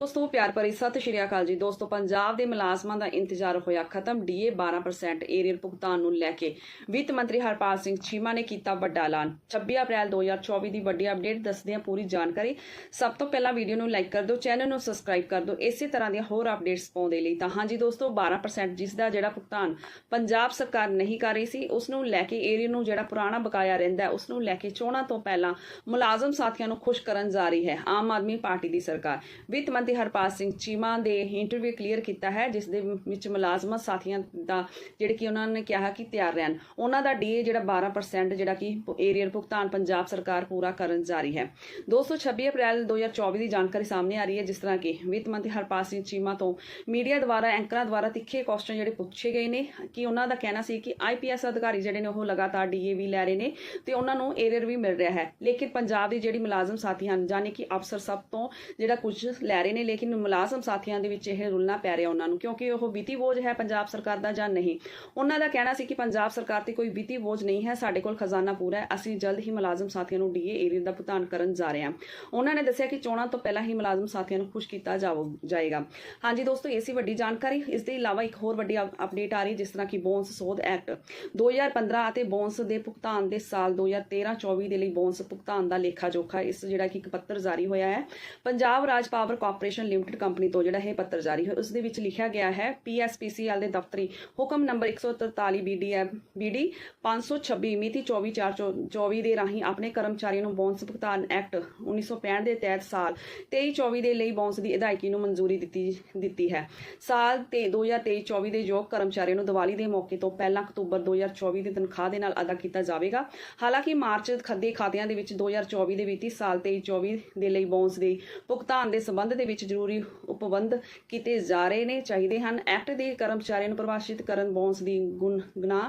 ਦੋਸਤੋ ਪਿਆਰ ਭਰੀ ਸਤਿ ਸ਼੍ਰੀ ਅਕਾਲ ਜੀ। ਦੋਸਤੋ ਪੰਜਾਬ ਦੇ ਮੁਲਾਜ਼ਮਾਂ ਦਾ ਇੰਤਜ਼ਾਰ ਹੋਇਆ ਖਤਮ। ਡੀਏ 12% ਏਰੀਅਰ ਭੁਗਤਾਨ ਨੂੰ ਲੈ ਕੇ ਵਿੱਤ ਮੰਤਰੀ ਹਰਪਾਲ ਸਿੰਘ ਚੀਮਾ ਨੇ ਕੀਤਾ ਵੱਡਾ ਐਲਾਨ। 26 ਅਪ੍ਰੈਲ 2024 ਦੀ ਵੱਡੀ ਅਪਡੇਟ ਦੱਸਦੇ ਹਾਂ ਪੂਰੀ ਜਾਣਕਾਰੀ। ਸਭ ਤੋਂ ਪਹਿਲਾਂ ਵੀਡੀਓ ਨੂੰ ਲਾਈਕ ਕਰ ਦਿਓ ਚੈਨਲ ਨੂੰ ਸਬਸਕ੍ਰਾਈਬ ਕਰ ਦਿਓ। ਇਸੇ ਤਰ੍ਹਾਂ ਦੀਆਂ ਹੋਰ ਅਪਡੇਟਸ ਪਾਉਣ ਦੇ ਲਈ ਤਾਂ ਹਾਂਜੀ ਦੋਸਤੋ 12% ਜਿਸ ਦਾ ਜਿਹੜਾ ਭੁਗਤਾਨ ਪੰਜਾਬ ਸਰਕਾਰ ਨਹੀਂ ਕਰ ਰਹੀ ਸੀ ਉਸ ਨੂੰ ਲੈ ਕੇ ਏਰੀਅਰ ਨੂੰ ਜਿਹੜਾ ਪੁਰਾਣਾ ਬਕਾਇਆ ਰਹਿੰਦਾ ਹੈ, ਉਸ ਨੂੰ ਲੈ ਕੇ ਚੋਣਾਂ ਤੋਂ ਪਹਿਲਾਂ ਮੁਲਾਜ਼ਮ ਸਾਥੀਆਂ ਨੂੰ ਖੁਸ਼ ਕਰਨ ਜਾ ਰਹੀ ਹੈ ਆਮ ਆਦਮੀ ਪਾਰਟੀ ਦੀ ਸਰਕਾਰ। ਵਿੱਤ ਮੰਤਰੀ ਹਰਪਾਲ ਸਿੰਘ ਚੀਮਾ ਦੇ ਇੰਟਰਵਿਊ ਕਲੀਅਰ ਕੀਤਾ ਹੈ, ਜਿਸ ਦੇ ਵਿੱਚ ਮੁਲਾਜ਼ਮਾਂ ਸਾਥੀਆਂ ਦਾ ਜਿਹੜੇ ਕਿ ਉਹਨਾਂ ਨੇ ਕਿਹਾ ਕਿ ਤਿਆਰ ਰਹਿਣ। ਉਹਨਾਂ ਦਾ ਡੀਏ ਜਿਹੜਾ 12% ਜਿਹੜਾ ਕਿ ਏਰੀਅਰ ਭੁਗਤਾਨ ਪੰਜਾਬ ਸਰਕਾਰ ਪੂਰਾ ਕਰਨ ਜਾ ਰਹੀ ਹੈ। 226 ਅਪ੍ਰੈਲ 2024 ਦੀ ਜਾਣਕਾਰੀ ਸਾਹਮਣੇ ਆ ਰਹੀ ਹੈ, ਜਿਸ ਤਰ੍ਹਾਂ ਕਿ ਵਿੱਤ ਮੰਤਰੀ ਹਰਪਾਲ ਸਿੰਘ ਚੀਮਾ ਤੋਂ ਮੀਡੀਆ ਦੁਆਰਾ, ਐਂਕਰਾਂ ਦੁਆਰਾ ਤਿੱਖੇ ਕੁਐਸਚਨ ਜਿਹੜੇ ਪੁੱਛੇ ਗਏ ਨੇ, ਕਿ ਉਹਨਾਂ ਦਾ ਕਹਿਣਾ ਸੀ ਕਿ ਆਈਪੀਐਸ ਅਧਿਕਾਰੀ ਜਿਹੜੇ ਨੇ ਉਹ ਲਗਾਤਾਰ ਡੀਏ ਵੀ ਲੈ ਰਹੇ ਨੇ ਤੇ ਉਹਨਾਂ ਨੂੰ ਏਰੀਅਰ ਵੀ ਮਿਲ ਰਿਹਾ ਹੈ। ਲੇਕਿਨ ਪੰਜਾਬ ਦੀ ਜਿਹੜੀ ਮੁਲਾਜ਼ਮ ਸਾਥੀ ਹਨ ਜਾਨੀ ਕਿ ਅਫਸਰ ਸਭ ਤੋਂ ਜਿਹੜਾ ਕੁਝ ਲੈ ਰਹੇ ਨੇ, ਲੇਕਿਨ ਮੁਲਾਜ਼ਮ ਸਾਥੀਆਂ ਦੇ ਵਿੱਚ ਇਹ ਰੁਲਣਾ ਪੈ ਰਿਹਾ ਉਹਨਾਂ ਨੂੰ, ਕਿਉਂਕਿ ਉਹ ਵਿੱਤੀ ਬੋਝ ਹੈ ਪੰਜਾਬ ਸਰਕਾਰ ਦਾ ਜਾਂ ਨਹੀਂ? ਉਹਨਾਂ ਦਾ ਕਹਿਣਾ ਸੀ ਕਿ ਪੰਜਾਬ ਸਰਕਾਰ ਤੇ ਕੋਈ ਵਿੱਤੀ ਬੋਝ ਨਹੀਂ ਹੈ, ਸਾਡੇ ਕੋਲ ਖਜ਼ਾਨਾ ਪੂਰਾ ਹੈ, ਅਸੀਂ ਜਲਦ ਹੀ ਮੁਲਾਜ਼ਮ ਸਾਥੀਆਂ ਨੂੰ ਡੀਏ ਏਰੀਅਰ ਦਾ ਭੁਗਤਾਨ ਕਰਨ ਜਾ ਰਹੇ ਹਾਂ। ਉਹਨਾਂ ਨੇ ਦੱਸਿਆ ਕਿ ਚੋਣਾਂ ਤੋਂ ਪਹਿਲਾਂ ਹੀ ਮੁਲਾਜ਼ਮ ਸਾਥੀਆਂ ਨੂੰ ਖੁਸ਼ ਕੀਤਾ ਜਾਏਗਾ। ਹਾਂਜੀ ਦੋਸਤੋ, ਇਹ ਸੀ ਵੱਡੀ ਜਾਣਕਾਰੀ। ਇਸ ਦੇ ਇਲਾਵਾ ਇੱਕ ਹੋਰ ਵੱਡੀ ਅਪਡੇਟ ਆ ਰਹੀ ਜਿਸ ਤਰ੍ਹਾਂ ਕਿ ਬੋਨਸ ਸੋਧ ਐਕਟ 2015 ਅਤੇ ਬੋਨਸ ਦੇ ਭੁਗਤਾਨ ਦੇ ਸਾਲ 2013-24 ਦੇ ਲਈ ਬੋਨਸ ਭੁਗਤਾਨ ਦਾ ਲੇਖਾ ਜੋਖਾ, ਇਸ ਜਿਹੜਾ ਕਿ ਇੱਕ ਪੱਤਰ ਜਾਰੀ ਹੋਇਆ ਹੈ। ਪੰਜਾਬ ਰਾਜ ਪਾਵਰ ਕਾਰਪੋਰੇਸ਼ਨ ਲਿਮਟਿਡ ਕੰਪਨੀ ਤੋਂ ਜਿਹੜਾ ਇਹ ਪੱਤਰ ਜਾਰੀ ਹੋਇਆ, ਉਸ ਦੇ ਵਿੱਚ ਲਿਖਿਆ ਗਿਆ ਹੈ ਪੀਐਸਪੀਸੀਐਲ ਦੇ ਦਫ਼ਤਰੀ ਹੁਕਮ ਨੰਬਰ 143 ਬੀਡੀਐਮ ਬੀਡੀ 526 ਮਿਤੀ 24/4/24 ਦੇ ਰਾਹੀਂ ਆਪਣੇ ਕਰਮਚਾਰੀਆਂ ਨੂੰ ਬੋਨਸ ਭੁਗਤਾਨ ਐਕਟ 1965 ਦੇ ਤਹਿਤ ਸਾਲ 23-24 ਦੇ ਲਈ ਬੋਨਸ ਦੀ ਅਦਾਇਗੀ ਨੂੰ ਮਨਜ਼ੂਰੀ ਦਿੱਤੀ ਦਿੱਤੀ ਹੈ। ਸਾਲ ਤੇ 2023-24 ਦੇ ਯੋਗ ਕਰਮਚਾਰੀਆਂ ਨੂੰ ਦੀਵਾਲੀ ਦੇ ਮੌਕੇ ਤੋਂ ਪਹਿਲਾਂ ਅਕਤੂਬਰ 2024 ਦੀ ਤਨਖਾਹ ਦੇ ਨਾਲ ਅਦਾ ਕੀਤਾ ਜਾਵੇਗਾ। ਹਾਲਾਂਕਿ ਮਾਰਚ ਖੱਦੇ ਖਾਤਿਆਂ ਦੇ ਵਿੱਚ 2024 ਦੇ ਵਿੱਤੀ ਸਾਲ 23-24 ਦੇ ਲਈ ਬੋਨਸ ਦੇ ਭੁਗਤਾਨ ਦੇ ਸੰਬੰਧ ਦੇ ਵਿੱਚ ਜ਼ਰੂਰੀ ਉਪਬੰਧ ਕੀਤੇ ਜਾ ਰਹੇ ਨੇ, ਚਾਹੀਦੇ ਹਨ। ਐਕਟ ਦੇ ਕਰਮਚਾਰੀਆਂ ਨੂੰ ਪ੍ਰਭਾਸ਼ਿਤ ਕਰਨ ਬੋਨਸ ਦੀ ਗੁਣ ਗੁਣਾ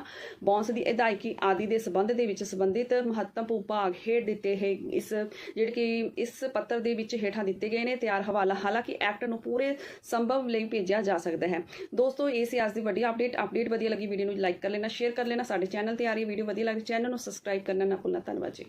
ਦੀ ਅਦਾਇਗੀ ਆਦਿ ਦੇ ਸੰਬੰਧ ਦੇ ਵਿੱਚ ਸੰਬੰਧਿਤ ਮਹੱਤਵਪੂਰਨ ਭਾਗ ਹੇਠ ਦਿੱਤੇ ਹੈ। ਇਸ, ਜਿਹੜੇ ਕਿ ਇਸ ਪੱਤਰ ਦੇ ਵਿੱਚ ਹੇਠਾਂ ਦਿੱਤੇ ਗਏ ਨੇ, ਤਿਆਰ ਹਵਾਲਾ। ਹਾਲਾਂਕਿ ਐਕਟ ਨੂੰ ਪੂਰੇ ਸੰਭਵ ਲਈ ਭੇਜਿਆ ਜਾ ਸਕਦਾ ਹੈ। ਦੋਸਤੋ, ਇਹ ਸੀ ਅੱਜ ਦੀ ਵੱਡੀ ਅਪਡੇਟ ਅਪਡੇਟ ਵਧੀਆ ਲੱਗੀ, ਵੀਡੀਓ ਨੂੰ ਲਾਈਕ ਕਰ ਲੈਣਾ ਸ਼ੇਅਰ ਕਰ ਲੈਣਾ। ਸਾਡੇ ਚੈਨਲ ਤੇ ਆ ਰਹੀ ਵੀਡੀਓ ਵਧੀਆ ਲੱਗੀ ਚੈਨਲ ਨੂੰ ਸਬਸਕ੍ਰਾਈਬ ਕਰਨਾ ਨਾ ਭੁੱਲਣਾ। ਧੰਨਵਾਦ ਜੀ।